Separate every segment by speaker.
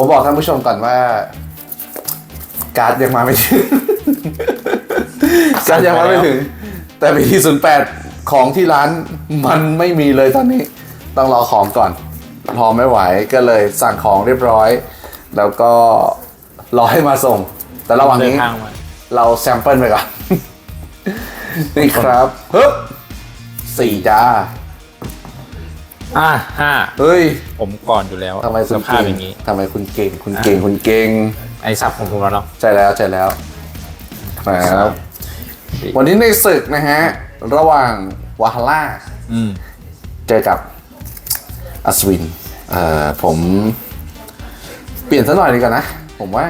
Speaker 1: ผมบอกท่านผู้ชมก่อนว่า การ์ดยังมาไม่ถึง การ์ดยังมาไม่ถึง แต่ปีที่ศูนย์แปดของที่ร้านมันไม่มีเลยตอนนี้ ต้องรอของก่อน พอไม่ไหวก็เลยสั่งของเรียบร้อย แล้วก็รอให้มาส่ง แต่ระหว่าง
Speaker 2: เดิน
Speaker 1: นี้
Speaker 2: ทางมา
Speaker 1: เราแซมเปิลไปก่อน นี่ครับฮึบสี่จ้า
Speaker 2: อะห้า
Speaker 1: เฮ้ย
Speaker 2: ผมก่อนอยู่แล้ว
Speaker 1: ทำไมคุ
Speaker 2: ส
Speaker 1: ณ
Speaker 2: ภาพ
Speaker 1: เก่ง
Speaker 2: อย่างนี้
Speaker 1: ทำไมคุณเก่ง คุณเก่งคุณเก่ง
Speaker 2: ไอ้ซับของผมแล้วเนาะ
Speaker 1: ใช่แล้วใช่แล้วครับ วันนี้ในศึกนะฮะ ระหว่างวาฮาร่า
Speaker 2: อืม
Speaker 1: เจอกับอัศวิน เอ่อ ผม เปลี่ยนซะหน่อยดีกว่านะ ผมว่า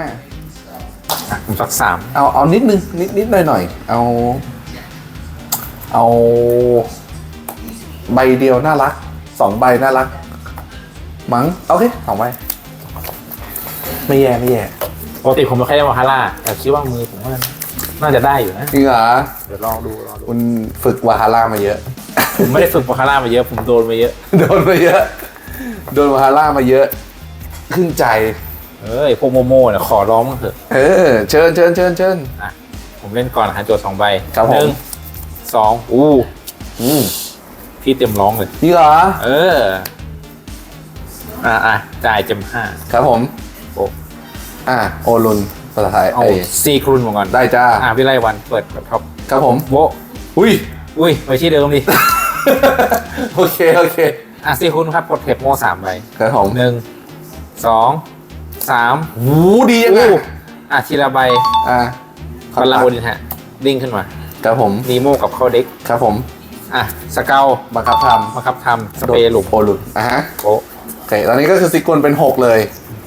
Speaker 2: อะผมสักสาม
Speaker 1: เอาเอานิดนึงนิดนิดหน่อยหน่อยเอา เอา ใบเดียวน่ารัก สองใบน่ารัก มั้งโอเคสองใบ ไม่แย่ไม่แย่
Speaker 2: ปกติผมไม่ค่อยได้มาฮาร่าแต่คิดว่ามือผมว่าน่าจะได้อยู่นะ
Speaker 1: จริงเหรอ
Speaker 2: เดี๋ยวลองดูลองดู
Speaker 1: คุณฝึกวาฮาร่ามาเยอะ
Speaker 2: ผมไม่ได้ฝึกมาฮาร่ามาเยอะ ผมโดนมาเยอะ
Speaker 1: โดนมาเยอะ โดนวาฮาร่ามาเยอะขึ้นใจ
Speaker 2: เอ้ยพวกโมโม่เนี่ยขอร้องมั้งเถอะ
Speaker 1: เออ เชิญเชิญเชิญเชิญ
Speaker 2: อะผมเล่นก่อนหาโจทย์สองใบ
Speaker 1: ครับผม
Speaker 2: หนึ่งสองอู้
Speaker 1: อืม
Speaker 2: พี่เต็มร้องเลย
Speaker 1: นี่เหรอ
Speaker 2: เออ อะอะจ่ายเต็มห้า
Speaker 1: ครับผม
Speaker 2: โอ้
Speaker 1: อ่าโอรุนภาษาไทย
Speaker 2: เอา
Speaker 1: ไอ้
Speaker 2: ซีครุนมาก่อน
Speaker 1: ได้จ้า
Speaker 2: อะพี่ไล่วันเปิดแบบท็อป
Speaker 1: ครับผม
Speaker 2: โบะ
Speaker 1: อุ้ย
Speaker 2: อุ้ยไปที่เดิมดิ
Speaker 1: โอเค โอเค
Speaker 2: อะซีครุนครับกดเทปโม่สามใบ
Speaker 1: ครับผม
Speaker 2: หนึ่งสองสาม
Speaker 1: หูดียังไง
Speaker 2: อู้อะทีละใบ
Speaker 1: อ่า
Speaker 2: พลังโอดินฮะ ดิ้งขึ้นมา
Speaker 1: ครับผม
Speaker 2: นีโมกับเข้าเด็ก
Speaker 1: ครับผม
Speaker 2: อะสเกล
Speaker 1: บังคับท
Speaker 2: บังคับทำสำเปรย์หลุม
Speaker 1: โอรุนอะฮะ
Speaker 2: โป๊ะ
Speaker 1: โอเคตอนนี้ก็คือซิกวนเป็นหกเลย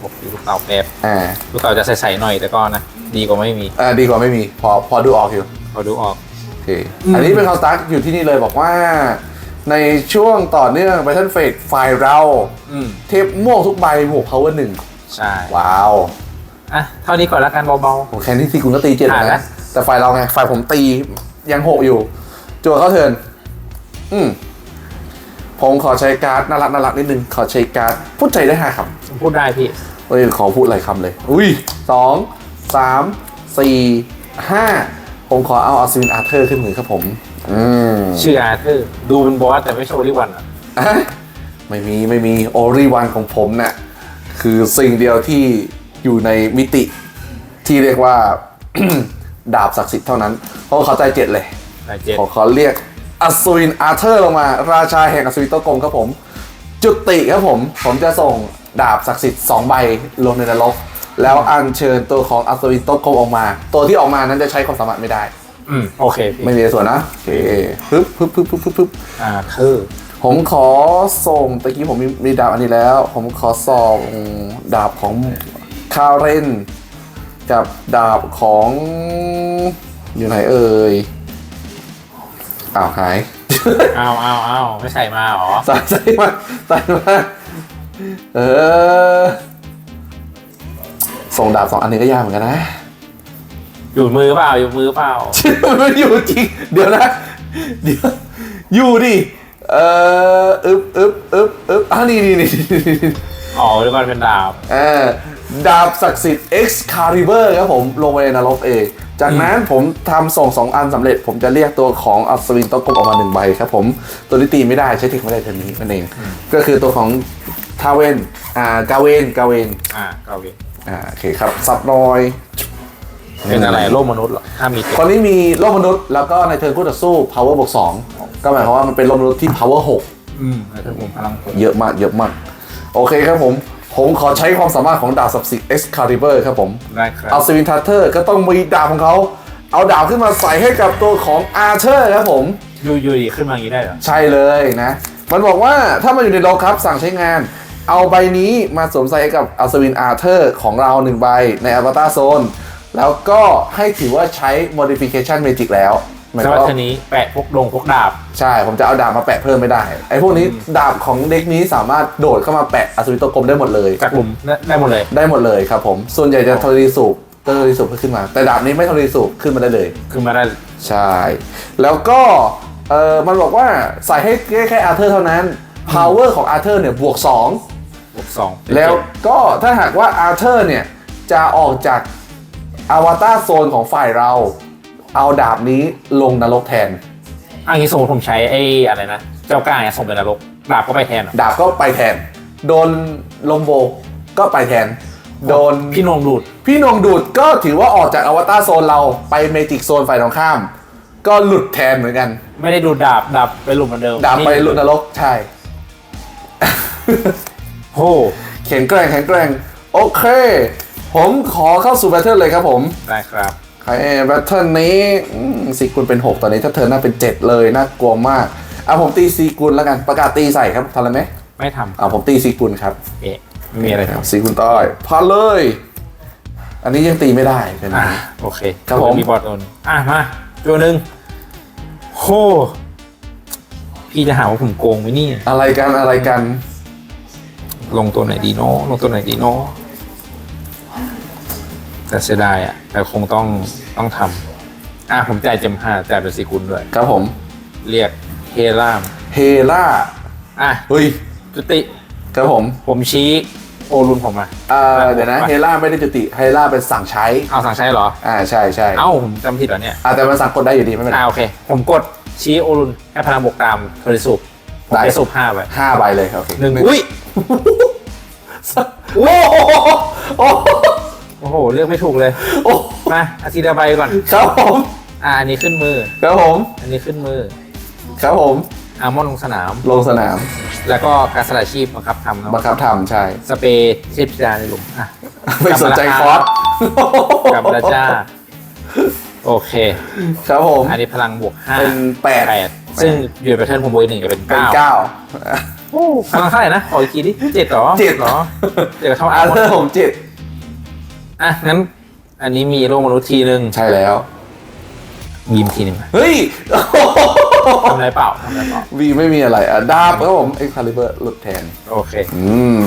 Speaker 2: หกลูกเต่าแอบ
Speaker 1: อ่า
Speaker 2: ลูกเต่าจะใสๆหน่อยแต่ก็นะดีกว่าไม่มี
Speaker 1: อ่าดีกว่าไม่มี พอพอดูออกอยู่
Speaker 2: พอดูออก
Speaker 1: โอเคอันนี้เป็นคาสตาร์ทอยู่ที่นี่เลยบอกว่า ในช่วงต่อเนื่อง Battle Phase ไฟล์เรา
Speaker 2: อืม
Speaker 1: เทปม่วงทุกใบบวก power หนึ่ง
Speaker 2: ใช่
Speaker 1: ว้าว
Speaker 2: อะเท่านี้ก่อนละกันเบา
Speaker 1: ผมแคนที่ที่คุณก็ตีเจ็ด
Speaker 2: อ่า
Speaker 1: นะ
Speaker 2: นะ
Speaker 1: แต่ฝ่ายเราไงฝ่ายผมตียังหกอยู่จั่วเข้าเทิร์น อืมผมขอใช้การ์ดน่ารักน่ารักนิดนึงขอใช้การ์ดพูดใจได้ห้าค
Speaker 2: ๆผมพูดได้พี่ำ
Speaker 1: เอ้ยขอพูดหลายคำเลย อุ้ยสองสามสี่ห้าผมขอเอาอัศวินอาร์เธอร์ขึ้นมือครับผม อืม
Speaker 2: ชื่ออาร์เธอร์ดูเป็นบอสแต่ไม่โชว์ลิวันอะ
Speaker 1: อะไม่มีไม่มีโอริวันของผมเนะ่ะคือสิ่งเดียวที่อยู่ในมิติที่เรียกว่า ดาบศักดิ์สิทธิ์เท่านั้นเพราะว่าเขาใจเจ็ดเลย
Speaker 2: ได้เจ็ด
Speaker 1: ขอขอเรียก อัศวินอาร์เธอร์ลงมา ราชาแห่งอัศวินโตะกลมครับผม จุติครับผม ผมจะส่งดาบศักดิ์สิทธิ์สองใบลงในนรก แล้วอัญเชิญตัวของอัศวินโตะกลมออกมา ตัวที่ออกมานั้นจะใช้ความสามารถไม่ได้
Speaker 2: อืมโอเคพี่
Speaker 1: ไม่มีในส่วนนะโอเคฮึบฮึบฮึบฮึบฮึบฮึบ
Speaker 2: อาร์เธอร์
Speaker 1: ผมขอส่งตะกี้ผมมีมีดาบอันนี้แล้ว ผมขอส่งดาบของคาเรนกับดาบของอยู่ไหนเอ่ย อ้าวหาย
Speaker 2: อ้าวอ้าวอ้าวไม่ใส่มาเหรอ
Speaker 1: ใส่ใส่มาใส่มาเออ ส่งดาบสองอันนี้ก็ยากเหมือนกันนะ
Speaker 2: อยู่มือเปล่า อยู่มือเปล่า
Speaker 1: มันไม่อยู่จริง เดี๋ยวนะ เดี๋ยว อยู่ดิ เอ่ออึบอึบอึบอึบอะนี่นี่นี่นี่
Speaker 2: อ๋อลิวันเป็นดาบ
Speaker 1: เออดาบศักดิ์สิทธิ์ Excalibur ครับผม ลงไปในนรกเอง จากนั้นผมทำส่งสองอันสำเร็จ ผมจะเรียกตัวของอัศวินโตะกบออกมาหนึ่งใบครับผมตัวนี้ตีไม่ได้ใช้เทคไม่ได้เทอร์นี้นั่นเอง ก็คือตัวของทาเวนอ่ากาเวนกาเวน
Speaker 2: อ่าเกาหลี
Speaker 1: อ่าโอเคครับสับนอย
Speaker 2: เป็นอะไรโลกมนุษย์เหรอถ้ามีเจ็ด
Speaker 1: คนนี้มีโลกมนุษย์แล้วก็ในเทิร์นคู่ต่อสู้ power บวก2ก็หมายความว่ามันเป็นโลกมนุษย์ที่ power 6
Speaker 2: อืมแล้วถ้าผมพลังผม
Speaker 1: เยอะมากเยอะมาก โอเคครับผม ผมขอใช้ความสามารถของดาบศักดิ์สิทธิ์ Excalibur ครับผม
Speaker 2: ได้ครับ
Speaker 1: อัศวินทัตเตอร์ก็ต้องมีดาบของเขา เอาดาบขึ้นมาใส่ให้กับตัวของอาร์เธอร์ครับผม
Speaker 2: ยูยูดีขึ้นมาอย่างนี้ได้เหรอ
Speaker 1: ใช่เลยนะ มันบอกว่าถ้ามันอยู่ในโลครับสั่งใช้งาน เอาใบนี้มาสวมใส่ให้กับอัศวินอาร์เธอร์ของเราหนึ่งใบในอ v ต t ร r โซน แล้วก็ให้ถือว่าใช้ modification magic แล้วห มาย
Speaker 2: แต่
Speaker 1: ความ
Speaker 2: ว่า
Speaker 1: ว่า
Speaker 2: ทีนี้แปะพวกดงพวกดาบ
Speaker 1: ใช่ ผมจะเอาดาบมาแปะเพิ่มไม่ได้ ไอ้พวกนี้ดาบของเด็กนี้สามารถโดดเข้ามาแปะอัศวินตัวกลมได้หมดเลย
Speaker 2: จากหลุมได้ได้หมดเลย
Speaker 1: ได้หมดเลยครับผม ส่วนใหญ่จะทรณีสูบทรณีสูบขึ้นมา แต่ดาบนี้ไม่ทรณีสูบขึ้นมาได้เลย
Speaker 2: ขึ้นมาได้
Speaker 1: ใช่ แล้วก็ เออมันบอกว่าใส่ให้แค่แค่อาร์เธอร์เท่านั้น power ของอาร์เธอร์เนี่ยบวก 2
Speaker 2: บวกสองเป็น
Speaker 1: แล้ว
Speaker 2: เจ็ด
Speaker 1: ก็ถ้าหากว่าอาร์เธอร์เนี่ยจะออกจากอวตารโซนของฝ่ายเรา เอาดาบนี้ลงนรกแทน
Speaker 2: อันนี้สมมติผมใช้ไอ้อะไรนะ เจ้ากล้าเนี่ยส่งไปนรกดาบก็ไปแทนเหรอ
Speaker 1: ดาบก็ไปแทน โดนลมโบก็ไปแทน โดน
Speaker 2: พี่นงดูด
Speaker 1: พี่นงดูดก็ถือว่าออกจากอวตารโซนเราไปเมจิกโซนฝ่ายตรงข้าม ก็หลุดแทนเหมือนกัน
Speaker 2: ไม่ได้ดูดดาบดาบไปหลุมเหมือนเดิม
Speaker 1: ดาบไปหลุดนรกใช่
Speaker 2: โอ้
Speaker 1: แข็งแกร่งแข็งแกร่ง โอเค ผมขอเข้าสู่แบทเทิลเลยครับผม
Speaker 2: ได้ครับ
Speaker 1: ไอ้ แบทเทิลนี้อืมซีกุลเป็น 6 ตอนนี้ถ้าเธอหน้าเป็น 7 เลยน่ากลัวมากเอาผมตีซีกุลแล้วกันประกาศตีใส่ครับทันเลยไหม
Speaker 2: ไม่ท
Speaker 1: เอาผมตีซีกุลครับำ
Speaker 2: เอ๊ะไม่มีอะไรท
Speaker 1: ซีกุลต้อยพาเลย อันนี้ยังตีไม่ได้เป็นำ
Speaker 2: อะโอเค
Speaker 1: ครับผม
Speaker 2: มีบอดโอนอะมาตัวหนึ่งโหพี่จะหาว่าผมโกงไหมเนี่ย
Speaker 1: อะไรกันอะไรกัน
Speaker 2: ลงตัวไหนดีเนาะลงตัวไหนดีเนาะ แต่เสียดายอะแต่คงต้องต้องทำอะผมจ่ายเจมห้าจ่ายเป็นสีกุลด้วย
Speaker 1: ครับผม
Speaker 2: เรียกเฮล่าม
Speaker 1: เฮล่า
Speaker 2: อะ
Speaker 1: เฮ้ย
Speaker 2: จุติ
Speaker 1: ครับผม
Speaker 2: ผมชี้โอรุนผมมา
Speaker 1: อ่าเดี๋ยวนะ เฮล่าไม่ได้จุติ เฮล่าเป็นสั่งใช้
Speaker 2: เอาสั่งใช้เหรอ
Speaker 1: อ่า ใช่ใช่
Speaker 2: เอ้าผมจำผิดเหรอเนี่ย
Speaker 1: อ่าแต่มันสั่งกดได้อยู่ดีไม่เป็นไร
Speaker 2: อ่าโอเค ผมกดชี้โอรุนให้พลังบวกตามโทรสุปผม
Speaker 1: ได้
Speaker 2: ได้สุปห้าไป
Speaker 1: ห้าใบเลยโอเค
Speaker 2: หนึ่งอุ้ย
Speaker 1: โอ้โหโอ้โห
Speaker 2: โอ้โห เลือกไม่ถูกเลย
Speaker 1: โอ้โห
Speaker 2: มาอาทิตย์ละใบก่อน
Speaker 1: ครับผม
Speaker 2: อ่าอันนี้ขึ้นมือ
Speaker 1: ครับผม
Speaker 2: อันนี้ขึ้นมือ
Speaker 1: ครับผม
Speaker 2: อาร์มอนลงสนาม
Speaker 1: ลงสนาม
Speaker 2: แล้วก็การสละชีพบังคับทำเน
Speaker 1: บัง
Speaker 2: อะ
Speaker 1: คับทำใช่
Speaker 2: สเปรย์เทพธิดาในหลุมอะ
Speaker 1: ไม่สนใจคอร์ส
Speaker 2: กลับแล้วจ้า โอเค
Speaker 1: ครับผม
Speaker 2: อันนี้พลังบวกห้า
Speaker 1: เป็นแปด
Speaker 2: แปดซึ่งอยู่ในแพทเทิร์นผมบวกอีกหนึ่งจะเป็น
Speaker 1: เป็น
Speaker 2: เก้า
Speaker 1: เก้า
Speaker 2: โอ้พลังเท่าไหร่นะขออีกทีดิเจ็ดเหรอ
Speaker 1: เจ็ด
Speaker 2: เหรอเจ็ดกับเท่า
Speaker 1: อา
Speaker 2: อาร์
Speaker 1: ร์
Speaker 2: มอ
Speaker 1: เธอร์
Speaker 2: น
Speaker 1: ผมเจ็ด
Speaker 2: อะงั้น อันนี้มีโลกมนุษย์ทีหนึ่ง
Speaker 1: ใช่แล้ว
Speaker 2: ยิมทีหนึ่ง
Speaker 1: เฮ้ย
Speaker 2: ทำอะไรเปล่าทำอะไรเปล่า
Speaker 1: วีไม่มีอะไรอะดาบครับผมเอ็กคาลิเบอร์หลุดแทน
Speaker 2: โอเค
Speaker 1: อืม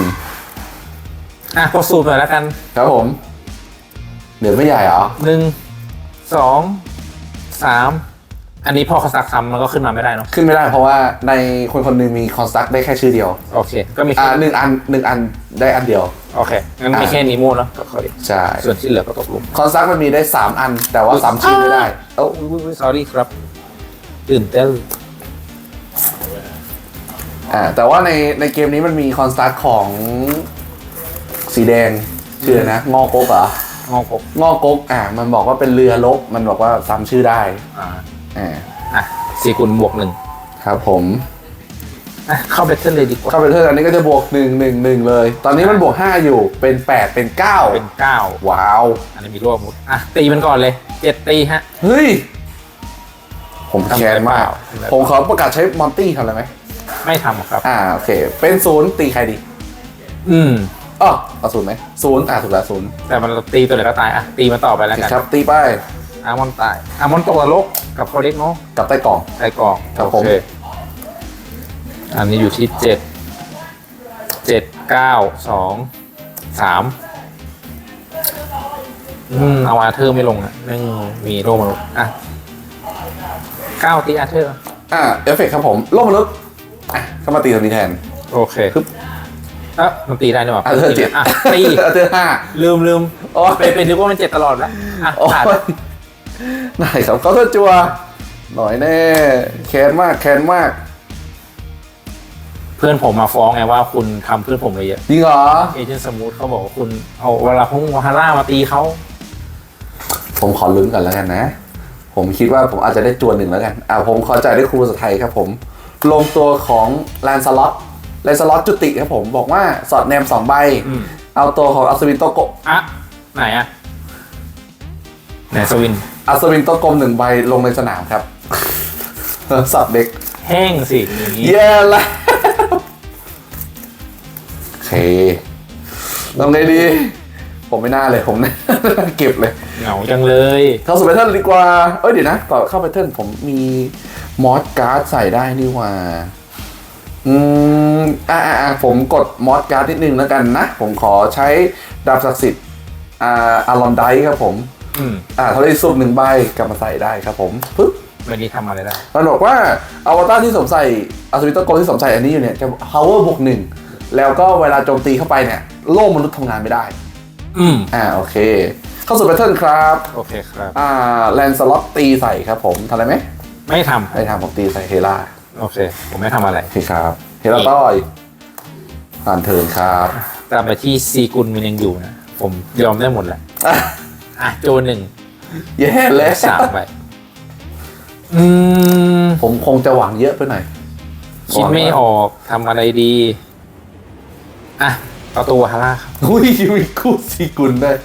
Speaker 2: อะกดสูตรหน่อยแล้วกัน
Speaker 1: ครับผม เดี๋ยวไม่ใหญ่เหรอ
Speaker 2: หนึ่งสองสาม อันนี้พอเขาซักซ้ำมันก็ขึ้นมาไม่ได้เนาะ
Speaker 1: ขึ้นไม่ได้เพราะว่าในคนคนหนึ่งมีคอนสตักได้แค่ชื่อเดียว
Speaker 2: โอเค ก็มี
Speaker 1: อ่า
Speaker 2: แค่
Speaker 1: หนึ่งอันหนึ่งอันได้อันเดียว
Speaker 2: โอเคงั้นมี
Speaker 1: อะ
Speaker 2: แค่นิโมเนาะก็ค่อย
Speaker 1: ใช่
Speaker 2: ส่วนที่เหลือก็ตกลง
Speaker 1: คอนสตักมันมีได้ 3 อัน แต่ว่าสามชื่อไม่ได้เอ้า
Speaker 2: สอรี่ครับตื่นเต้น
Speaker 1: อ่าแต่ว่าในในเกมนี้มันมีคอนสตักของสีแดงชื่ออะไรนะงอกกเหรอ ง
Speaker 2: อกก
Speaker 1: งอกกอ่ามันบอกว่าเป็นเรือลบมันบอกว่าซ้ำชื่อได้
Speaker 2: อ่า
Speaker 1: อ่า
Speaker 2: อะสี่กุลบวกหนึ่ง
Speaker 1: ครับผม
Speaker 2: อะเข้าแบทเทิลเลยดีกว่า
Speaker 1: เข้าไปเทอร์อันนี้ก็จะบวก1 1 1เลย ตอนนี้มันบวก5อยู่เป็น8เป็น
Speaker 2: เป็น
Speaker 1: 9
Speaker 2: เก้า
Speaker 1: ว้าว
Speaker 2: อันนี้มีรวบมุดอะตีมันก่อนเลยเจ็ดตีฮะ
Speaker 1: เฮ้ย ผมแค้นมาก
Speaker 2: ทำอะไรเปล่า
Speaker 1: ผมขอประกาศใช้มอนตี้ทำอะไรไหม
Speaker 2: ไม่ทำครับ
Speaker 1: อ่าโอเค เป็นศูนย์ตีใครดี
Speaker 2: อืม
Speaker 1: อ๋อเอาศูนย์ไหมศูนย์อ่าถูกแล้วศูนย์
Speaker 2: แต่มันตีตัวไหนก็ตายอะตีมันต่อไปแล้วกัน
Speaker 1: ครับตีไป
Speaker 2: อาร์มอนตายอาร์มอนตกนรกกับเขาเล็กเนาะ
Speaker 1: กับใต้กล่อง
Speaker 2: ใส่กล่อง
Speaker 1: ครับ
Speaker 2: โอ
Speaker 1: ผม
Speaker 2: เคอันนี้อยู่ที่เจ็ดเจ็ดเก้าสองสามอืมเอาอาร์เธอร์ไม่ลงอะนึ่งมีโลกมนุษย์อะเก้าตีอาร์เธอร์
Speaker 1: อ่าเอฟเฟกต์ครับผมโลกมนุษย์อะเข้ามาตีตรงนี้แทน
Speaker 2: โอเค
Speaker 1: ปึ๊บ
Speaker 2: เอะมันตีได้นี่หว่า
Speaker 1: อาร์เธอร์เจ็ด
Speaker 2: อะตี
Speaker 1: อาร์เธอร์ห้า
Speaker 2: ลืมลืม
Speaker 1: โอ้ย
Speaker 2: เป็นเป็นนึกว่ามันเจ็ดตลอดแล้วอะ
Speaker 1: โอ้
Speaker 2: ขาด
Speaker 1: ย ได้ครับก็จะจัว หน่อยแน่ แค้นมากแค้นมาก
Speaker 2: เพื่อนผมมาฟ้องไงว่าคุณทำเพื่อนผมเลยเยอะ
Speaker 1: จริงเหรอ
Speaker 2: เอเจนต์สมูทเขาบอกว่าคุณเอาเวลาพุ่งวาฮาร่ามาตีเขา
Speaker 1: ผมขอลุ้นก่อนแล้วกันนะ ผมคิดว่าผมอาจจะได้จวนหนึ่งแล้วกันอ่าผมขอจ่ายด้วยครูภาษาไทยครับผม ลงตัวของแลนสล็อตแลนสล็อตจุติครับผมบอกว่าสอดแนมสองใบ
Speaker 2: อืม
Speaker 1: เอาตัวของอัศวินโตโกะ
Speaker 2: อะไหนอะ ไหนสวิน
Speaker 1: อัศวินโตกลมหนึ่งใบลงในสนามครับ สับเด็ก
Speaker 2: แห้งสิอย่างนี้
Speaker 1: แย่แล้วโอเคทำไงดี ผมไม่น่าเลยผมเก็บเลย
Speaker 2: เหงาจังเลย
Speaker 1: เข้าสู่แพทเทิร์นดีกว่า เอ้ยเดี๋ยวนะก่อนเข้าแพทเทิร์นผมมีมอสการ์ดใส่ได้นี่หว่า อืม อ่าอ่าอ่าผมกดมอสการ์ดนิดนึงแล้วกันนะ ผมขอใช้ดาบศักดิ์สิทธิ์ อ่าอารอนไดครับผม
Speaker 2: อืม
Speaker 1: อ่าทะเลซุปหนึ่งใบกลับมาใส่ได้ครับผมปึ๊บ
Speaker 2: วันนี้ทำอะไรได้
Speaker 1: มันบอกว่าอวตารที่สวมใส่อัศวินตโกที่สวมใส่อันนี้อยู่เนี่ยจะ power บวกหนึ่งแล้วก็เวลาโจมตีเข้าไปเนี่ยโล่มนุษย์ทำงานไม่ได้
Speaker 2: อืม
Speaker 1: อ่าโอเค เข้าสู่แพทเทิร์นครับ
Speaker 2: โอเคครับ
Speaker 1: อ่าแลนสล็อตตีใส่ครับผมทำอะไรไหม
Speaker 2: ไม่ทำ
Speaker 1: ไม่ทำผมตีใส่เฮล่า
Speaker 2: โอเค ผมไม่ทำอะไร
Speaker 1: โอเคครับเฮล่าต้อยผ่านเทิร์นครับ
Speaker 2: ตามไปที่ซีกุลมันยังอยู่นะ ผมยอมได้หมดแหละ
Speaker 1: อะ
Speaker 2: อะโจหนึ่ง
Speaker 1: แย่แล้ว
Speaker 2: สามไปอืม
Speaker 1: ผมคงจะหวังเยอะไปหน่อย
Speaker 2: คิดไม่ออกทำอะไรดี อะประตูฮาร่าครับ
Speaker 1: อุ้ยมีคู่ซีกุลได้วย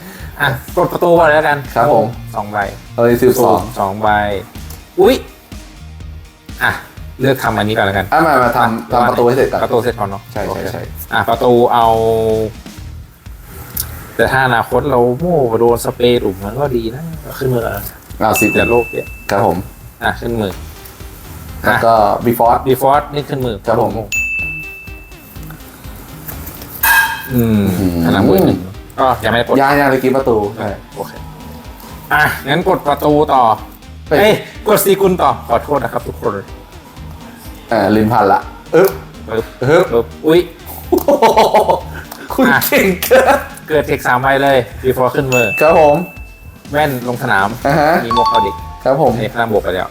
Speaker 2: อะกดประตูก่อนเลยแล้วกัน
Speaker 1: ครับผม
Speaker 2: สองใบ
Speaker 1: เอ้ยสิบสอง
Speaker 2: สองใบอุ๊ยอะเลือกทำอันนี้ก่อนแล้วกัน
Speaker 1: อะมามาทำทำประตูให้เสร็จก่อน
Speaker 2: ประตูเสร็จก่อนเนาะ
Speaker 1: ใช่ใช่
Speaker 2: โอเค
Speaker 1: ใช่
Speaker 2: อะประตูเอา แต่ถ้าอนาคตเราโม่โดนสเปรย์หลุมมันก็ดีนะเอาขึ้นมือก่อน
Speaker 1: อ่าสิบ
Speaker 2: เดี๋ยวโลกเนี่ย
Speaker 1: ครับผม
Speaker 2: อะขึ้นมือ
Speaker 1: แล้วก็บีฟอร์
Speaker 2: บีฟอร์นี่ขึ้นมือ
Speaker 1: ครับผม
Speaker 2: อืม
Speaker 1: อืม
Speaker 2: พลังมือหนึ่งก็ยังไม่ได้ปลด
Speaker 1: ยางยางเลยกินประตูใช่
Speaker 2: โอเคอะงั้นกดประตูต่อ
Speaker 1: เฮ้ย
Speaker 2: เอ้ยกดซีกุลต่อขอโทษนะครับทุกคน
Speaker 1: อ่าลินพันละอึ๊บ
Speaker 2: ปึ๊บ
Speaker 1: ฮึบ
Speaker 2: ปึ๊บอุ้ย
Speaker 1: โอ้โหคุณ
Speaker 2: อะ
Speaker 1: เก่งเกิน
Speaker 2: เกิดเทคสามใบเลยบีฟอร์ขึ้นมือ
Speaker 1: ครับผม
Speaker 2: แว่นลงสนาม
Speaker 1: อ่าฮะ
Speaker 2: มีโมคาดิก
Speaker 1: ครับผม
Speaker 2: อันนี้พลังบวกไปแล้ว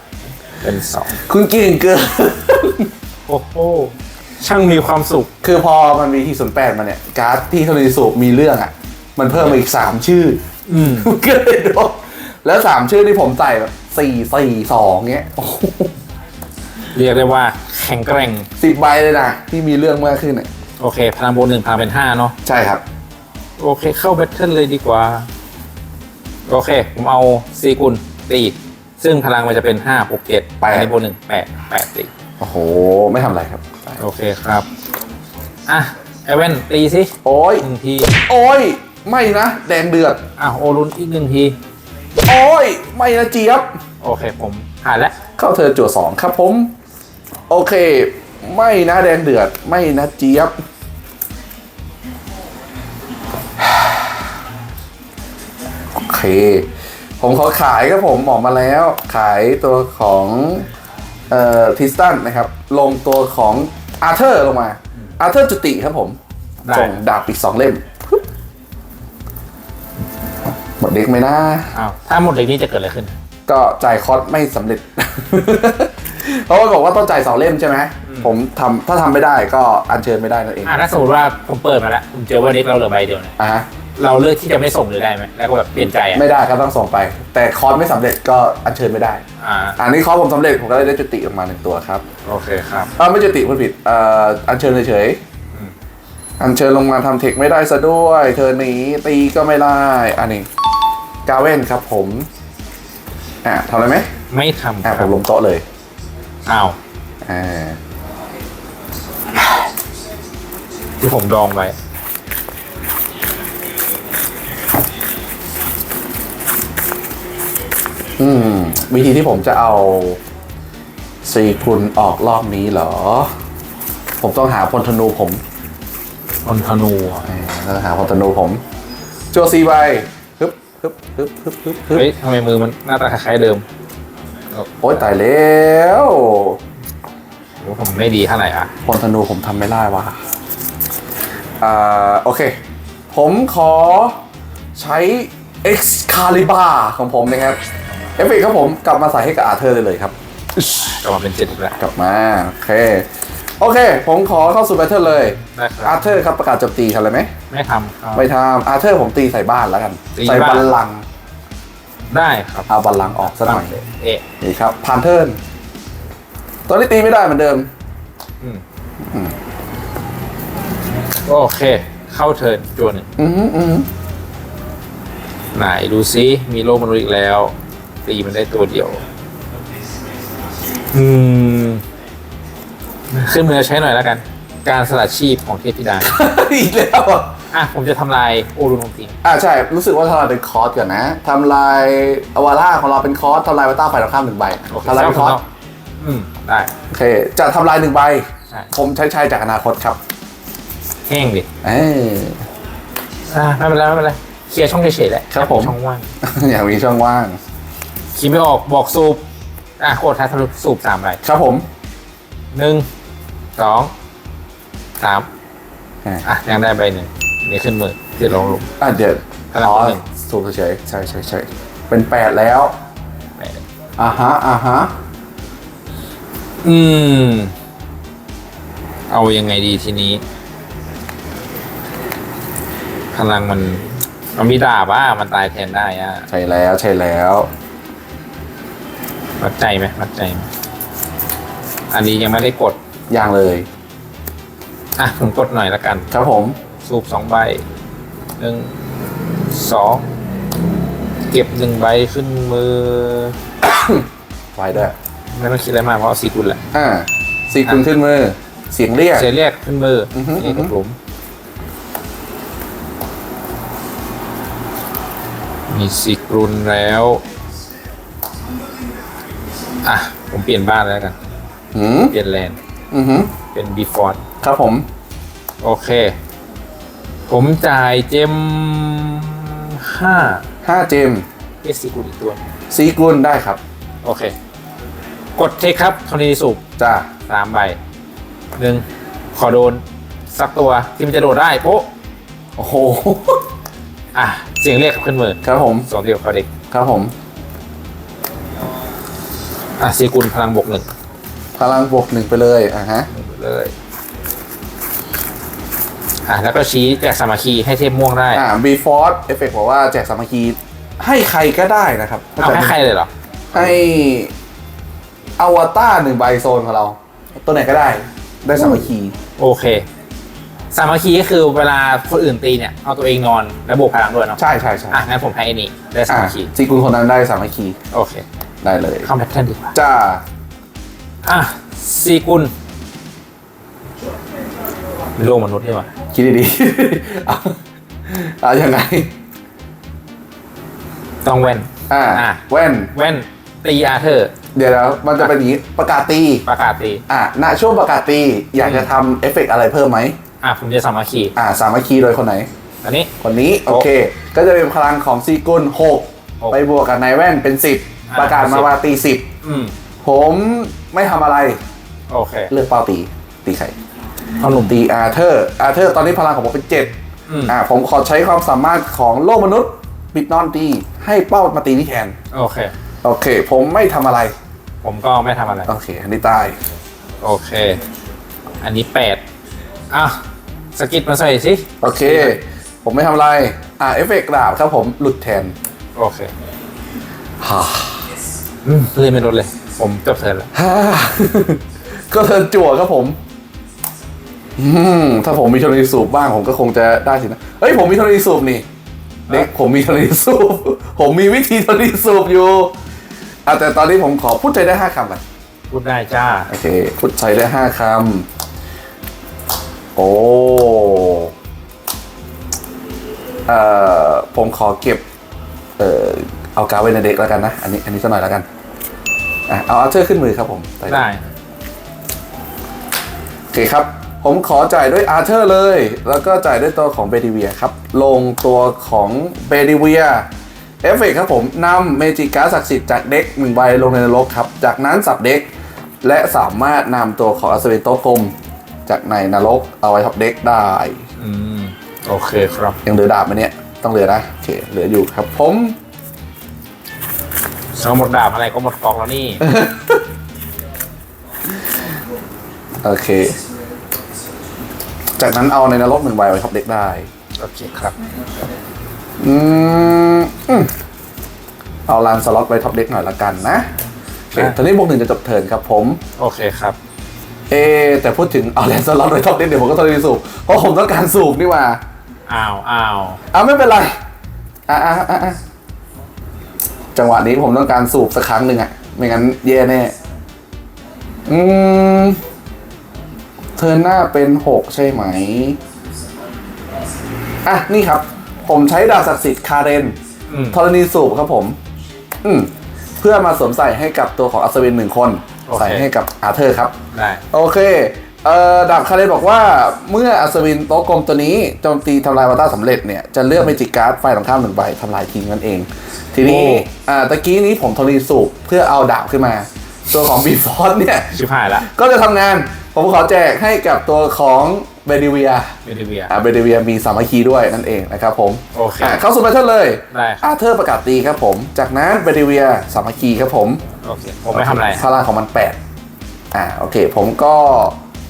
Speaker 2: เป็นสอง
Speaker 1: คุณเก่งเกิน
Speaker 2: โอ้โห ช่างมีความสุข
Speaker 1: คือพอมันมีที่ศูนย์แปดมาเนี่ย การ์ดที่เทเลสูบมีเรื่องอะ มันเพิ่มมาอีกสามชื่อ
Speaker 2: อืม
Speaker 1: ก็เลยโดนแล้วสามชื่อที่ผมใส่แบบสี่สี่สองเงี้ยโอ้โห
Speaker 2: เรียกได้ว่าแข็งแกร่ง
Speaker 1: สิบใบเลยนะที่มีเรื่องมากขึ้นอะ
Speaker 2: โอเคพลังบวกหนึ่งพลังเป็นห้าเนาะ
Speaker 1: ใช่ครับ
Speaker 2: โอเคเข้าแบทเทิลเลยดีกว่า โอเค ผมเอาซีกุลตี ซึ่งพลังมันจะเป็นห้าหกเจ็ด
Speaker 1: แปด
Speaker 2: ในบวกหนึ่งแปดแปดตี
Speaker 1: โอ้โห ไม่ทำอะไรครับ
Speaker 2: โอเคครับ อะไอเว่นตีสิ
Speaker 1: โอ้ย
Speaker 2: หนึ่งที
Speaker 1: โอ้ย ไม่นะ แดงเดือด
Speaker 2: อะโอรุนอีกหนึ่งที
Speaker 1: โอ้ย ไม่นะเจี๊ยบ
Speaker 2: โอเคผมผ่านแล้ว
Speaker 1: เข้าเธอจั่วสองครับผม โอเค ไม่นะแดงเดือด ไม่นะเจี๊ยบ เค ผมขอขายครับผมออกมาแล้ว ขายตัวของเอ่อทิสตันนะครับ ลงตัวของอาร์เธอร์ลงมา อาร์เธอร์จุติครับผม
Speaker 2: ได้
Speaker 1: ส่งดาบอีกสองเล่มปึ๊บหมดเด็กไหมนะ
Speaker 2: อ้าวถ้าหมดเลยนี้จะเกิดอะไรขึ้น
Speaker 1: ก็จ่ายคอร์สไม่สำเร็จ เพราะว่าบอกว่าต้องจ่ายสองเล่มใช่ไหม ผมทำถ้าทำไม่ได้ก็อัญเชิญไม่ได้นั่นเอง
Speaker 2: อะถ้าสมมติว่าผมเปิดมาแล้วผมเจอว่าเด็กเราเหลือใบเดียวเนี่ย
Speaker 1: อะฮะ
Speaker 2: เราเลือกที่จะไม่ส่งเลยได้ไหมแล้วก็แบบเปลี่ยนใจอะ
Speaker 1: ไม่ได้ก็ต้องส่งไป แต่คอร์สไม่สำเร็จก็อัญเชิญไม่ได้
Speaker 2: อ่า
Speaker 1: อันนี้คอร์สผมสำเร็จผมก็เลยได้จุติออกมาหนึ่งตัวครับ
Speaker 2: โอเคครับ
Speaker 1: เออไม่จุติพูดผิดเอ่ออัญเชิญเฉยๆอัญเชิญลงมาทำเทคไม่ได้ซะด้วย เธอหนีตีก็ไม่ได้อันนี้กาเว่นครับผมอะทำอะไรไหม
Speaker 2: ไม่ทำ
Speaker 1: อะ
Speaker 2: ค
Speaker 1: ผ
Speaker 2: รับ
Speaker 1: มลงโต๊ะเลย
Speaker 2: อ้าว
Speaker 1: อ่า
Speaker 2: ที่ผมดองไว้
Speaker 1: อืม วิธีที่ผมจะเอาซีคุณออกรอบนี้เหรอ ผมต้องหาพลธนูผม
Speaker 2: คนธนูอะ
Speaker 1: อ่าต้องหาพลธนูผมโจซีใบฮึบฮึบฮึบฮึบฮึบฮึบ
Speaker 2: เฮ้ยทำไมมือมันหน้าตาคล้ายๆเดิม
Speaker 1: โอ๊ยตายแล้ว
Speaker 2: โอ้ผมไม่ดีเท่าไหร่อะ
Speaker 1: พลธนูผมทำไม่ได้วะอ่าโอเค ผมขอใช้ Excalibur ของผมนะครับ เอฟเฟกต์ครับผมกลับมาใส่ให้กับอาเธอร์ได้เลยครับ
Speaker 2: กลับมาเป็นเจ็ดอีกแล้ว
Speaker 1: กลับมาโอเคโอเค ผมขอเข้าสู่แบทเทิลเลย
Speaker 2: ได้ครั
Speaker 1: อา
Speaker 2: บ
Speaker 1: เธอร์ครับประกาศโจมตีทำอะไรไหม
Speaker 2: ไม่ทำครับ
Speaker 1: ไม่ทำอาเธอร์ผมตีใส่บ้านแล้วกัน
Speaker 2: ตี
Speaker 1: ใส่
Speaker 2: บ้าน
Speaker 1: บัลลังก์
Speaker 2: ได้ครับ
Speaker 1: เอาบัลลังก์ออกสักหน่อย
Speaker 2: เอ๊ะ
Speaker 1: นี่ครับพานเทิร์นตัวนี้ตีไม่ได้เหมือนเดิม
Speaker 2: โอเค เข้าเทิร์นจวนหนึ่ง
Speaker 1: อือหืออือหือ
Speaker 2: ไหนดูซิมีโลกมนุษย์อีกแล้ว ตีมันได้ตัวเดียว อืม ขึ้นมือใช้หน่อยแล้วกัน การสลัดชีพของเทพธิดา
Speaker 1: อีกแล้วอะ
Speaker 2: อะ ผมจะทำลายโอรุนของจริง
Speaker 1: อ่าใช่ รู้สึกว่าทำลายเป็นคอร์สก่อนนะทำลายอวาร่าของเราเป็นคอร์สทำลายวัตต้าฝ่ายตรงข้ามหนึ่งใบ
Speaker 2: โอเค
Speaker 1: ทำลายเป็นคอร์ส
Speaker 2: อืม ได้
Speaker 1: โอเค จะทำลายหนึ่งใบ
Speaker 2: ใช่
Speaker 1: ผมใช้ใช้จากอนาคตครับ
Speaker 2: แห้งดิ
Speaker 1: เอ้ย
Speaker 2: อ่าไม่เป็นไรไม่เป็นไรเคลียร์ช่องเฉยๆแหละ
Speaker 1: ครับผม
Speaker 2: ช่องว่าง
Speaker 1: อย่างมีช่องว่าง
Speaker 2: คิดไม่ออกบอกสูบอะโคตรท้ายทะลุสูบสามใบ
Speaker 1: ครับผม
Speaker 2: หนึ่งสองสาม
Speaker 1: ออะ
Speaker 2: อะยังได้ใบหนึ่งนี่ขึ้นมือที่ลงลง
Speaker 1: อะเดี๋ยว
Speaker 2: พลัง
Speaker 1: อ๋อ
Speaker 2: หนึ่ง
Speaker 1: สูบเฉยๆใช่ใช่ใช่เป็นแปดแล้ว
Speaker 2: ไป
Speaker 1: อ่าฮะอ่าฮะ
Speaker 2: อืม เอายังไงดีทีนี้ พลังมันมันมีดาบว่ามันตายแทนได้อะ
Speaker 1: ใช่แล้วใช่แล้ว
Speaker 2: วัดใจไหมวัดใจไหมอันนี้ยังไม่ได้กด
Speaker 1: อย่างเลย
Speaker 2: อะผมกดหน่อยละกัน
Speaker 1: ครับผม
Speaker 2: สูบสองใบหนึ่งสองเก็บหนึ่งใบขึ้นมือ
Speaker 1: ไว้ด้วย
Speaker 2: ไม่ต้องคิดอะไรมากเพราะเอาสีกุลแหละ
Speaker 1: อ่าสี่คุณขึ้นมือ เสียงเรียก
Speaker 2: เสียเรียกขึ้นมือ
Speaker 1: อือฮึ
Speaker 2: นี่กดหลุมมีสีกรุนแล้ว อะ ผมเปลี่ยนบ้านแล้วกัน
Speaker 1: หืม
Speaker 2: เปลี่ยนแลนด์
Speaker 1: อือหือ
Speaker 2: เป็นบีฟอร์ด
Speaker 1: ครับผม
Speaker 2: โอเค ผมจ่ายเจมห้า
Speaker 1: ห้าเจม
Speaker 2: เอสสีกุลอีกตัว
Speaker 1: ซีกุลได้ครับ
Speaker 2: โอเค กดเทคครับโทนีสูบ
Speaker 1: จ้า
Speaker 2: สามใบหนึ่งขอโดน สักตัวที่มันจะโดดได้โป๊ะ
Speaker 1: โอ้โห
Speaker 2: อะ เสียงเรียกขึ้นมือ
Speaker 1: ครับผม
Speaker 2: สองเดียวเขาเด็ก
Speaker 1: ครับผม
Speaker 2: อะซีกุลพลังบวกหนึ่ง
Speaker 1: พลังบวกหนึ่งไปเลยอะฮะ
Speaker 2: เลยอะแล้วก็ชี้แจกสามัคคีให้เทพม่วงได้
Speaker 1: อ่าบีฟอร์เอฟเฟกบอกว่าแจกสามัคคีให้ใครก็ได้นะครับ
Speaker 2: เอาให้ใครเลยเหรอ
Speaker 1: ให้อวตารหนึ่งใบโซนของเรา ตัวไหนก็ได้ได้สามัคคี
Speaker 2: โอเคสามัคคีก็คือเวลาคนอื่นตีเนี่ยเอาตัวเองนอนแล้วบวกพลังด้วยเนาะ
Speaker 1: ใช่ใช่ใช่
Speaker 2: อะงั้นผมให้ไอ้นี่ได้สา
Speaker 1: อ่า
Speaker 2: มัคคี
Speaker 1: ซีกุลคนนั้นได้สามัคคี
Speaker 2: โอเค
Speaker 1: ได้เลย
Speaker 2: เข้าแพทเทิร์นดีกว่า
Speaker 1: จ้า
Speaker 2: อะซีกุลโลกมนุษย์ดีกว่า
Speaker 1: คิดดีๆเอาเอายังไง
Speaker 2: ต้องแว่น
Speaker 1: อ่า
Speaker 2: อะ
Speaker 1: แว่น
Speaker 2: แว่นตีอาเธอร์
Speaker 1: เดี๋ยวนะมันจะเป็นอย่างนี้ประกาศตี
Speaker 2: ประกาศตี
Speaker 1: อะณช่วงประกาศตี อยากจะทำเอฟเฟกต์อะไรเพิ่มไหม
Speaker 2: อะ ผมจะสามัคคี
Speaker 1: อ่า สามัคคีโดยคนไหน
Speaker 2: อันนี้
Speaker 1: คนนี้ โอเค ก็จะเป็นพลังของซีกุลหก
Speaker 2: หก
Speaker 1: ไปบวกกับนายแว่นเป็นสิบ
Speaker 2: อ่า
Speaker 1: ประกาศมา
Speaker 2: สิบ
Speaker 1: ว่าตีสิบ
Speaker 2: อืม
Speaker 1: ผมไม่ทำอะไร
Speaker 2: โอเค
Speaker 1: เลือกเป้าตี ตีใคร
Speaker 2: เอาหนุ่ม
Speaker 1: ตีอาเธอร์อาเธอร์ตอนนี้พลังของผมเป็นเจ็ด
Speaker 2: อืม
Speaker 1: อ่าผมขอใช้ความสามารถของโลกมนุษย์ปิดนอนตีให้เป้ามาตีที่แทน
Speaker 2: โอเค
Speaker 1: โอเค ผมไม่ทำอะไร
Speaker 2: ผมก็ไม่ทำอะไร
Speaker 1: โอเค อันนี้ตาย
Speaker 2: โอเค อันนี้แปดอะสกิดมาใส่สิ
Speaker 1: โอเค ผมไม่ทำอะไร อ่าเอฟเฟกต์ดาบครับผมหลุดแทน
Speaker 2: โอเค
Speaker 1: ฮ่า
Speaker 2: อืมเลยไม่ลดเลย ผมจบเทิร์นแล้ว
Speaker 1: ฮ่า ก็เทิร์นจั่วครับผม อืม ถ้าผมมีโทนีสูบบ้างผมก็คงจะได้สินะ เฮ้ย ผมมีโทนีสูบนี่เด็กผมมีโทนีสูบ ผมมีวิธีโทนีสูบอยู่อะแต่ตอนนี้ผมขอพูดใจได้ห้าคำก่อน
Speaker 2: พูดได้จ้า
Speaker 1: โอเค พูดใจได้ห้าคำ โอ้เอ่อผมขอเก็บ เอ่อเอาการดไว้ในเด็กแล้วกันนะ อันนี้ อันนี้สักหน่อยแล้วกัน อะเอาอาร์เธอร์ขึ้นมือครับผมไปเลย
Speaker 2: ได้
Speaker 1: โอเคครับ ผมขอจ่ายด้วยอาร์เธอร์เลย แล้วก็จ่ายด้วยตัวของเบดิเวียครับ ลงตัวของเบดิเวียเอฟเฟกครับผมนำเมจิการ์ดศักดิ์สิทธิ์จากเด็กหนึ่งใบลงในนรกครับ จากนั้นสับเด็ก และสามารถนำตัวของอัศวินโตะกลมจากในนรกเอาไว้ท็อปเด็กได้
Speaker 2: อืมโอเคครับ
Speaker 1: ยังเหลือดาบไหมเนี่ย ต้องเหลือนะ โอเค เหลืออยู่ครับผม
Speaker 2: สมหมดดาบอะไรก็หมดกองแล้วนี่
Speaker 1: โอเค จากนั้นเอาในนรกหนึ่งใบไว้ท็อปเด็กได้
Speaker 2: โอเคครับ
Speaker 1: อืมอืมเอาลานสล็อตไว้ท็อปเด็กหน่อยละกันนะโอเค
Speaker 2: อะ
Speaker 1: ตอนนี้บวกหนึ่งจะจบเทิร์นครับผม
Speaker 2: โอเคครับ
Speaker 1: เอะแต่พูดถึงเอาแลนสล็อตไว้ท็อปเด็กเดี๋ยวผมก็ต้องไปสูบเพราะผมต้องการสูบนี่หว่า
Speaker 2: อ้าวอ้าว
Speaker 1: อะไม่เป็นไร อะอะอะอะ จังหวะนี้ผมต้องการสูบสักครั้งหนึ่งอะไม่งั้นแย่แน่ อืมเทิร์นหน้าเป็นหกใช่ไหม อะ นี่ครับ ผมใช้ดาบศักดิ์สิทธิ์คาเรน
Speaker 2: อืม
Speaker 1: ธรณีสูบครับผม อืม เพื่อมาสวมใส่ให้กับตัวของอัศวินหนึ่งคน
Speaker 2: โอเค
Speaker 1: ใส่ให้กับอาเธอร์ครับ
Speaker 2: ได้
Speaker 1: โอเค เอ่อดาบคาเรนบอกว่าเมื่ออัศวินโต๊ะกลมตัวนี้โจมตีทำลายวัตตาสำเร็จเนี่ยจะเลือกเมจิกการ์ดไฟตรงข้ามหนึ่งใบทำลายทิ้งนั่นเอง ทีนี้อ่าตะกี้นี้ผมธรณีสูบเพื่อเอาดาบขึ้นมา ตัวของบีฟอสเนี่ย
Speaker 2: ชิบหายละ
Speaker 1: ก็จะทำงาน ผมขอแจกให้กับตัวของเบเดเวีย
Speaker 2: เบเดเวีย
Speaker 1: อ่าเบเดเวียมีสามัคคีด้วยนั่นเองนะครับผม
Speaker 2: โอเค
Speaker 1: อะเข้าสู่แบทเทิลเลย
Speaker 2: ได้
Speaker 1: อาเธอร์ประกาศตีครับผม จากนั้นเบเดเวียสามัคคีครับผม
Speaker 2: โอเค ผมไม่ทำอะไร
Speaker 1: พลังของมัน 8 อ่า โอเค ผมก็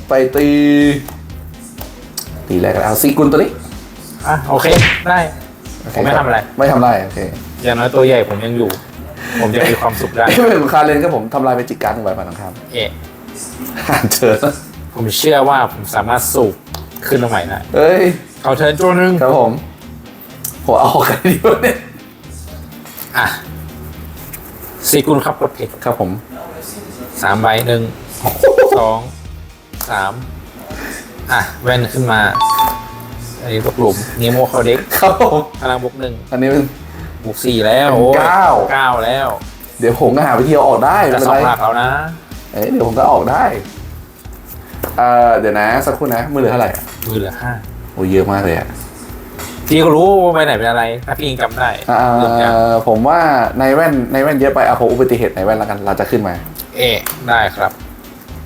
Speaker 1: ไปตี ตีแรกกันเอาซีกุลตัวนี้
Speaker 2: อะโอเคได้
Speaker 1: โอเค
Speaker 2: ผมไม่
Speaker 1: คบ
Speaker 2: ทำอะไร
Speaker 1: ไม่ทำอะไรโอเค
Speaker 2: อย่างน้อยตัวใหญ่ผมยังอยู่ ผมจะมีความสุขได้
Speaker 1: ไม่เป็นคาเลนก็ผมทำลายเมจิกการ์ดหนึ่งใบมาทางข้าม
Speaker 2: เอะ
Speaker 1: อ่านเชิญ
Speaker 2: ผมเชื่อว่าผมสามารถสูบขึ้นมาใหม่ได้
Speaker 1: เอ้ย
Speaker 2: เอาเทิร์นตัวหนึ่ง
Speaker 1: ครับผมผมเอาออกกันดีวะเนี่ย
Speaker 2: อะซีกุลครับกดเทค
Speaker 1: ครับผม
Speaker 2: สามใบหนึ่งสอง สามอะ แว่นขึ้นมา อันนี้ตกหลุมนีโมเขาเด็ก
Speaker 1: ครับผม
Speaker 2: พลังบวกหนึ่ง
Speaker 1: อันนี้เป็น
Speaker 2: บวกสี่แล้ว
Speaker 1: เป็น
Speaker 2: โอ้ย
Speaker 1: เก้า
Speaker 2: เก้าแล้ว
Speaker 1: เดี๋ยวผมก็หาวิธีเอาออกได้ไม่
Speaker 2: จะ
Speaker 1: เป็น
Speaker 2: สอ
Speaker 1: ไรง
Speaker 2: หลักแล้วนะ
Speaker 1: เอ้ยเดี๋ยวผมก็ออกได้เอ่อเดี๋ยวนะสักครู่นะมือเหลือเท่าไหร่อะ
Speaker 2: มือเหลือห้า
Speaker 1: โอ้ยเยอะมากเลยอะ
Speaker 2: พี่ก็รู้ว่าไปไหนเป็นอะไร ถ้าพี่ยังจำได้
Speaker 1: อ่า
Speaker 2: เรื่องยาก
Speaker 1: ผมว่าในแว่นในแว่นเยอะไปอะผมอุบัติเหตุในแว่นแล้วกันเราจะขึ้นมา
Speaker 2: เอะได้ครับ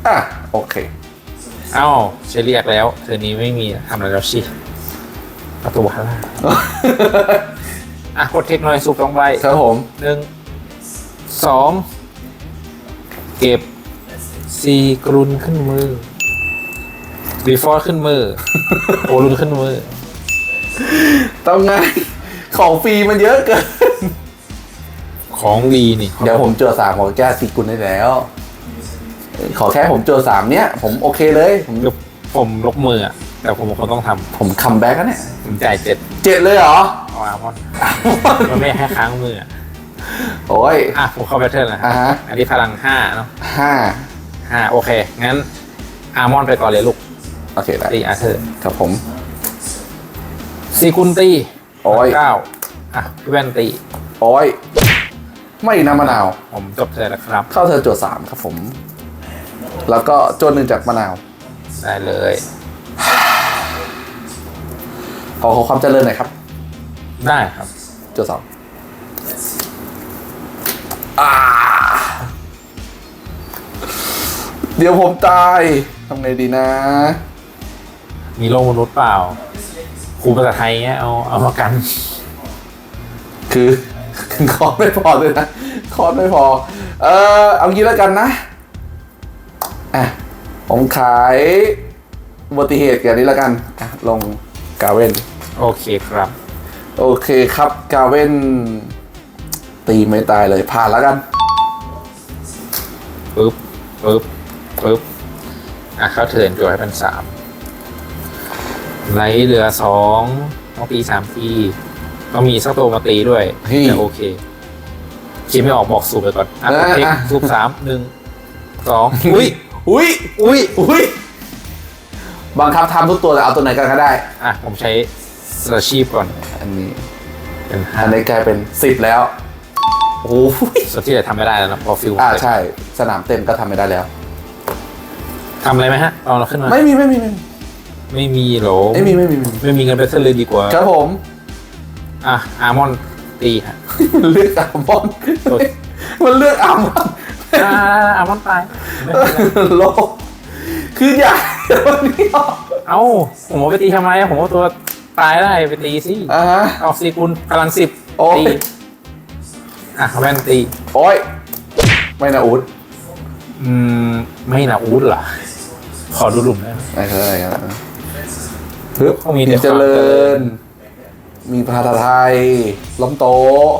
Speaker 1: อะโอเค
Speaker 2: เอ้าเชเรียกแล้วเธอนี้ไม่มีทำอะไรแล้วชิประตูฮาร่าอะกดเทคหน่อยสูบสองใบ
Speaker 1: ครับผม
Speaker 2: หนึ่งสองเก็บซีกรุนขึ้นมือรีฟอร์ขึ้นมือโอรุนขึ้นมือ
Speaker 1: ต้องไงของฟรีมันเยอะเกิน
Speaker 2: ของดีนี่
Speaker 1: เดี๋ยวผมเจอสามของแก้ซีกุลได้แล้ว ขอแค่ผมเจอสามเนี้ยผมโอเคเลย ผม
Speaker 2: เดี๋ยวผมลบมืออะแต่ผมคงต้องท
Speaker 1: ผมคัมแบ็กแล้วเนี่ยำ
Speaker 2: ผมจ่ายเจ็ด
Speaker 1: เจ็ดเลยเหรอ
Speaker 2: เอาอาร์มอนมันไม่ให้ค้างมืออะ
Speaker 1: โอ้ย
Speaker 2: อะผมเข้าแบทเทิลนะ
Speaker 1: อ่าฮะ
Speaker 2: อันนี้พลังห้าเนาะ
Speaker 1: ห้า
Speaker 2: ห้าโอเค งั้นอาร์มอนไปก่อนเลยลูก
Speaker 1: โอเคได้
Speaker 2: ตีอาร์เธอร์
Speaker 1: ครับผม
Speaker 2: ซีกุนตี
Speaker 1: โอ้ย
Speaker 2: เก้าอะพี่แว่นตี
Speaker 1: โอ้ย ไม่น้ำมะนาว
Speaker 2: ผมจบเลยแล้วครับ
Speaker 1: เข้าเธอโจทย์สามครับผม แล้วก็โจทย์หนึ่งจากมะนาว
Speaker 2: ได้เลย
Speaker 1: ขอขอความเจริญหน่อยครับ
Speaker 2: ได้ครับ
Speaker 1: โจทย์สองอ่าเดี๋ยวผมตายทำไงดีนะ
Speaker 2: มีโลกมนุษย์เปล่า ครูภาษาไทยเงี้ยเอาเอามากัน
Speaker 1: คือ คอร์สไม่พอเลยนะคอร์สไม่พอ เออเอางี้แล้วกันนะอะ ผมขายอุบัติเหตุกันนี้แล้วกันอะลงกาเวน
Speaker 2: โอเคครับ
Speaker 1: โอเคครับกาเวนตีไม่ตายเลยผ่านแล้วกัน
Speaker 2: ปึ๊บปึ๊บปึ๊บอะเข้าเทิร์นจวดให้เป็นสามไลท์เหลือสองต้องตีสามทีต้องมีสักตัวมาตีด้วย
Speaker 1: เฮ้ย
Speaker 2: จะโอเคคิดไม่ออกบอกสูบไปก่อนอะ
Speaker 1: เออ
Speaker 2: เทค
Speaker 1: อะ
Speaker 2: สูบสามหนึ่งสองอุ้ย
Speaker 1: อุ้ย
Speaker 2: อุ้ย
Speaker 1: อุ้ยบังคับทำทุกตัวแต่เอาตัวไหนกันก็ได้
Speaker 2: อะ ผมใช้สลาชีพก่อน
Speaker 1: อันนี้
Speaker 2: เป็นห้า
Speaker 1: อันนี้กลายเป็นสิบแล้ว โอ้โห
Speaker 2: ส่วนที่จะทำไม่ได้แล้วนะพอฟิล
Speaker 1: อ่าใช่ สนามเต็มก็ทำไม่ได้แล้ว
Speaker 2: ทำอะไรไหมฮะ เอาเราขึ้นมา
Speaker 1: ไม่มีไม่มีไม่มี
Speaker 2: ไม่มีเหรอ
Speaker 1: ไม่มีไม่มีไม่มี
Speaker 2: ไม่มีเงินไปเทเลยดีกว่า
Speaker 1: ครับผม
Speaker 2: อะอาร์มอนตีฮะ
Speaker 1: มันเลือกอัลมอนด์
Speaker 2: โอ้ย
Speaker 1: มันเลือกอัลมอนด์
Speaker 2: อ่าอาร์มอนตายไม่เป็นไร
Speaker 1: โลกคืออยากวันนี้ออก
Speaker 2: เอ้าผมเอาไปตีทำไมอะผมเอาตัวตายได้ไปตีสิ
Speaker 1: อ่าฮะ
Speaker 2: ออกซีกุลพลังสิบ
Speaker 1: โอ้ย
Speaker 2: ตีอะแว่นตี
Speaker 1: โอ้ยไม่นะอูด
Speaker 2: อืมไม่นะอูดเหรอขอดูหลุมได้ไหม
Speaker 1: ไม่เคยนะฮึบ
Speaker 2: เขามีแต่
Speaker 1: เจริญ มีภาษาไทยล้มโตะ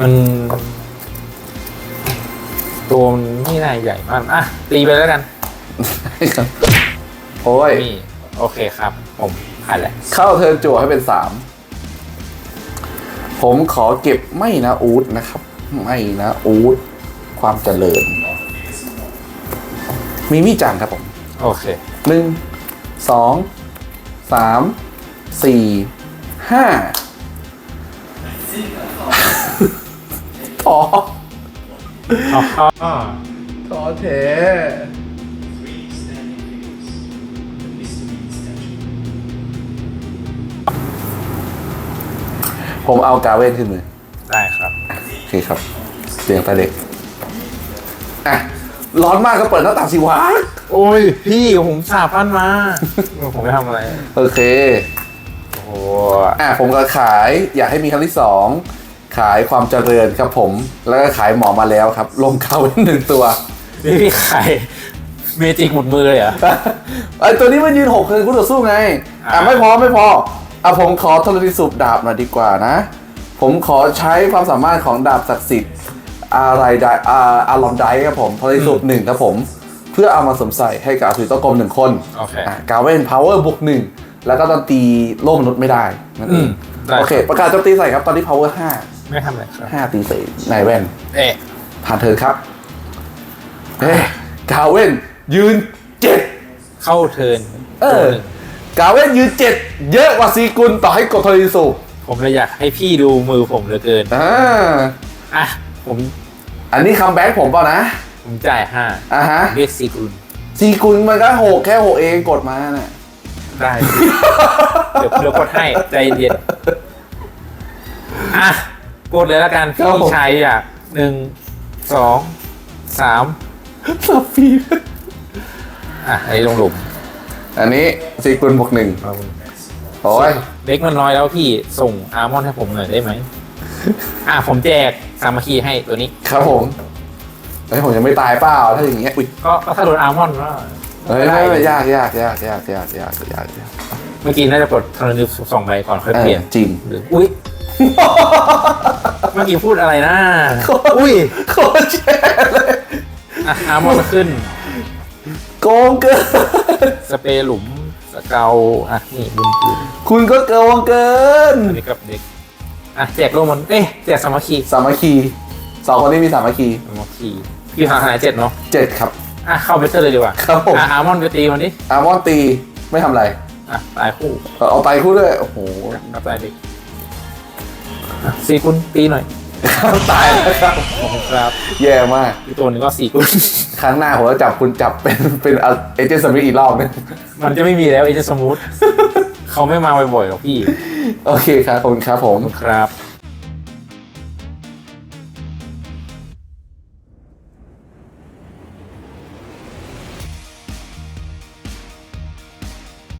Speaker 2: มัน ตัวมันไม่น่าใหญ่มากอะตีไปแล้วกัน
Speaker 1: โอ้ย
Speaker 2: นี่ โอเคครับ ผมผ่านแล้ว
Speaker 1: เข้าเทิร์นจั่วให้เป็นสามผมขอเก็บไม่นะอูดนะครับ ไม่นะอูดความเจริญ มีมีจังครับผม
Speaker 2: โอเค
Speaker 1: หนึ่งสองสามสี่ห้าท้อ
Speaker 2: อ๋อ
Speaker 1: ท้อแท้ผมเอากาเว่นขึ้นมือ
Speaker 2: ได้ครับ
Speaker 1: โอเคครับเสียงตาเด็ก อะ ร้อนมากก็เปิดหน้าต่างสิวะ
Speaker 2: โอ้ย พี่ผมสาบพันมา ผมไม่ทำอะไร
Speaker 1: โอเค
Speaker 2: โอ้โห
Speaker 1: อะ ผมก็ขายอยากให้มีครั้งที่สอง ขายความเจริญครับผม แล้วก็ขายหมอมาแล้วครับลงเขาเป็นหนึ่งตัว
Speaker 2: นี่พี่ไข่เมจิกหมดมือเลยเหรอ
Speaker 1: ไอตัวนี้มันยืนหกคือคู่ต่อสู้ไง อะ
Speaker 2: อะ
Speaker 1: ไม่พอไม่พออะผมขอโทรศัพท์สูบดาบหน่อยดีกว่านะ ผมขอใช้ความสามารถของดาบศักดิ์สิทธิ์อะไรได้อาอารอนไดครับผมโทรศัพท์สูบหนึ่งครับผม เพื่อเอามาสวมใส่ให้กับสุริโตกรมหนึ่งคน
Speaker 2: โอเค
Speaker 1: อะกาเวนพาวเวอร์บวกหนึ่งแล้วก็ตอนตีโล่มนุษย์ไม่ได้นั่นเอง
Speaker 2: อืมได้
Speaker 1: โอเค ประกาศโจมตีใส่ครับตอนนี้พาวเวอร์ห้า
Speaker 2: ไม่ทำอะไรครับ
Speaker 1: ห้าตีใส่นายแว่น
Speaker 2: เอ๊ะ
Speaker 1: ผ่านเธอครับเฮ้ยกาเวนยืนเจ็ด
Speaker 2: เข้าเทิร์น
Speaker 1: เออ
Speaker 2: ตัวหนึ่ง
Speaker 1: กาเวนยืนเจ็ดเยอะกว่าซีกุลต่อให้กดโทริสุ
Speaker 2: ผมเลยอยากให้พี่ดูมือผมเหลือเกิน
Speaker 1: อ่า
Speaker 2: อะผม
Speaker 1: อันนี้คัมแบ็กผมเปล่านะ
Speaker 2: ผมจ่ายห้า
Speaker 1: อ่าฮะ
Speaker 2: เรียกซีกุล
Speaker 1: ซีกุลมันก็หกแค่หกเองกดมาน่ะ
Speaker 2: ได้เดี๋ยวเดี๋ยวกดให้ใจเย็นอะ กดเลยแล้วกัน
Speaker 1: ครับผม
Speaker 2: พี่ชายอยากหนึ่งสองสาม
Speaker 1: สับฟี
Speaker 2: อะอันนี้ลงหลุม
Speaker 1: อันนี้ซีกุลบวกหนึ่งโอ้ย
Speaker 2: เล็กมันน้อยแล้วพี่ส่งอาร์มอนให้ผมหน่อยได้ไหมอะผมแจกสามัคคีให้ตัวนี้
Speaker 1: ครับผมเฮ้ยผมยังไม่ตายเปล่าถ้าอย่างเงี้ยอุ้ย
Speaker 2: ก็ก็ถ้าโดนอาร์มอนก็
Speaker 1: เฮ้ย
Speaker 2: ได้
Speaker 1: ไม่ไม่ยากยากยากยากยากยากยากยาก
Speaker 2: เมื่อกี้น่าจะกดทรนิวสองใบก่อนค่อย
Speaker 1: เอ
Speaker 2: เปลี่ยน
Speaker 1: อจริง
Speaker 2: หรืออุ้ย เมื่อกี้พูดอะไรนะ
Speaker 1: อุ้ยโคตรแย่เลย
Speaker 2: อะอาร์มอนขึ้น
Speaker 1: โกงเกิน
Speaker 2: สเปรย์หลุมสเกลอะนี่บุญคืน
Speaker 1: คุณก็โกงเกิน
Speaker 2: อันนี้กับเด็กอะแจกโลมันเอ๊ะแจกสามัคคี
Speaker 1: สามัคคีสองคนนี้มีสามัคคี
Speaker 2: สามัคคีพี่ทางหายเจ็ดเนาะ
Speaker 1: เจ็ดครับ
Speaker 2: อะเข้าไปเตอร์เลยดีกว่า
Speaker 1: ครับผม
Speaker 2: อะอาร์มอนไปตีมันดิ
Speaker 1: อาร์มอนตีไม่ทำอะไร
Speaker 2: อะตายคู่
Speaker 1: เอาเอาไตคู่ด้วยโอ้โห
Speaker 2: กับตายเด็ก อะสี่คุณตีหน่อย
Speaker 1: ตายแล้วครับ
Speaker 2: ขอบคุณครับ
Speaker 1: แย่มาก
Speaker 2: อีกตัวหนึงก็สี่คุณ
Speaker 1: ครั้งหน้าผมจะจับคุณจับเป็นเป็นเอเจนต์สมิธอีกรอบนึง
Speaker 2: มันจะไม่มีแล้วเอเจสมูทเขาไม่มาบ่อยๆหรอกพี่
Speaker 1: โอเคครับขอบคุณครับผม
Speaker 2: ขอบคุณครับ